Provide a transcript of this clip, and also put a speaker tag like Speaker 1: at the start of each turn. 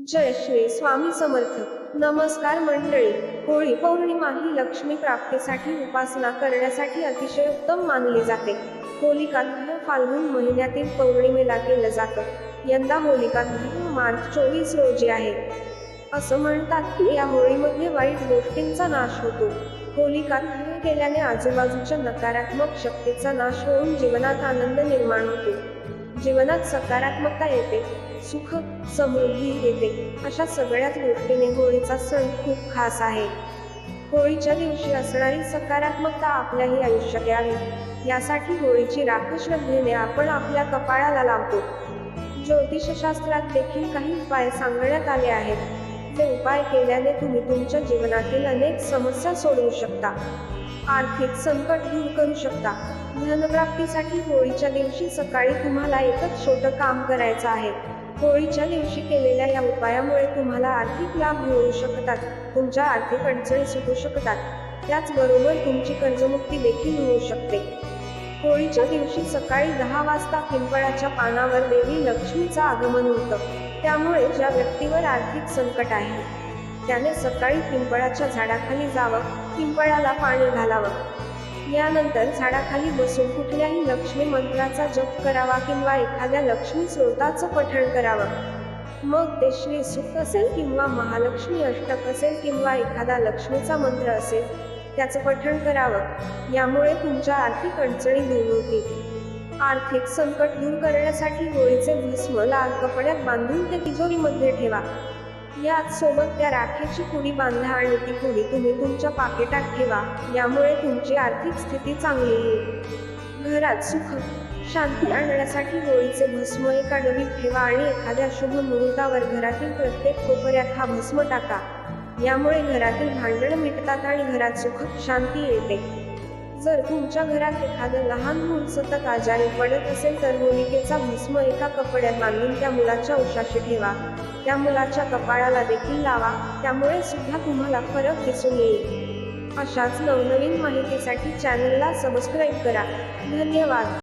Speaker 1: जय श्री स्वामी समर्थ. नमस्कार मंडळी. होळी पौर्णिमा ही लक्ष्मी प्राप्तीसाठी उपासना करण्यासाठी अतिशय उत्तम मानली जाते. होलिका दहन फाल्गुन महिन्यातील पौर्णिमेला केलं जातं. यंदा होलिका दहन मार्च चोवीस रोजी आहे. असं म्हणतात की या होळीमध्ये वाईट गोष्टींचा नाश होतो. होलिका दहन केल्याने आजूबाजूच्या नकारात्मक शक्तीचा नाश होऊन जीवनात आनंद निर्माण होतो. जीवनात सकारात्मकता येते सुख समृद्धी येते. अशा सगळ्याच गोष्टीने होळीचा सण खूप खास आहे. होळीच्या दिवशी असणारी सकारात्मकता आपल्याही आयुष्यात यावी. यासाठी होळीची राख श्रद्धेने आपण आपल्या कपाळाला लावतो. ज्योतिषशास्त्रात देखील काही उपाय सांगण्यात आले आहेत. ते उपाय केल्याने तुम्ही तुमच्या जीवनातील अनेक समस्या सोडवू शकता. आर्थिक संकट दूर करू शकता. धनप्राप्तीसाठी होळीच्या दिवशी सकाळी तुम्हाला एकच छोटं काम करायचं आहे. होळीच्या दिवशी केलेल्या या उपायामुळे तुम्हाला आर्थिक लाभ मिळू शकतात. तुमच्या आर्थिक अडचणी सुटू शकतात. त्याचबरोबर तुमची कर्जमुक्ती देखील होऊ शकते. होळीच्या दिवशी सकाळी दहा वाजता पिंपळाच्या पानावर देवी लक्ष्मीचं आगमन होतं. त्यामुळे ज्या व्यक्तीवर आर्थिक संकट आहे त्याने सकाळी पिंपळाच्या झाडाखाली जावं पिंपळाला पाणी घालावं. यानंतर झाडाखाली बसून कुठल्याही लक्ष्मी मंत्राचा जप करावा किंवा एखाद्या लक्ष्मी स्रोताचं पठण करावं. मग ते श्री सुख असेल किंवा महालक्ष्मी अष्टक असेल किंवा एखादा लक्ष्मीचा मंत्र असेल त्याचं पठण करावं. यामुळे तुमच्या आर्थिक अडचणी दूर होतील. आर्थिक संकट दूर करण्यासाठी होळीचे भस्म लाल कपड्यात बांधून ते तिजोरीमध्ये ठेवा. यात सोबत त्या राखेची कुणी बांधा आणि ती कुणी तुम्ही तुमच्या पाकिटात ठेवा. यामुळे तुमची आर्थिक स्थिती चांगली येईल. घरात सुख शांती आणण्यासाठी होळीचे भस्म एका डबीत ठेवा आणि एखाद्या शुभ मुहूर्तावर घरातील प्रत्येक कोपऱ्यात हा भस्म टाका. यामुळे घरातील भांडण मिटतात आणि घरात सुख शांती येते. जर तुमच्या घरात एखादं लहान मूल सतत आजारी पडत असेल तर होलिकेचा भस्म एका कपड्यात बांधून त्या मुलाच्या उशाशी ठेवा. त्या मुलाच्या कपाळाला देखील लावा. त्यामुळे सुद्धा तुम्हाला फरक दिसून येईल. अशाच नवनवीन माहितीसाठी चॅनलला सबस्क्राईब करा. धन्यवाद.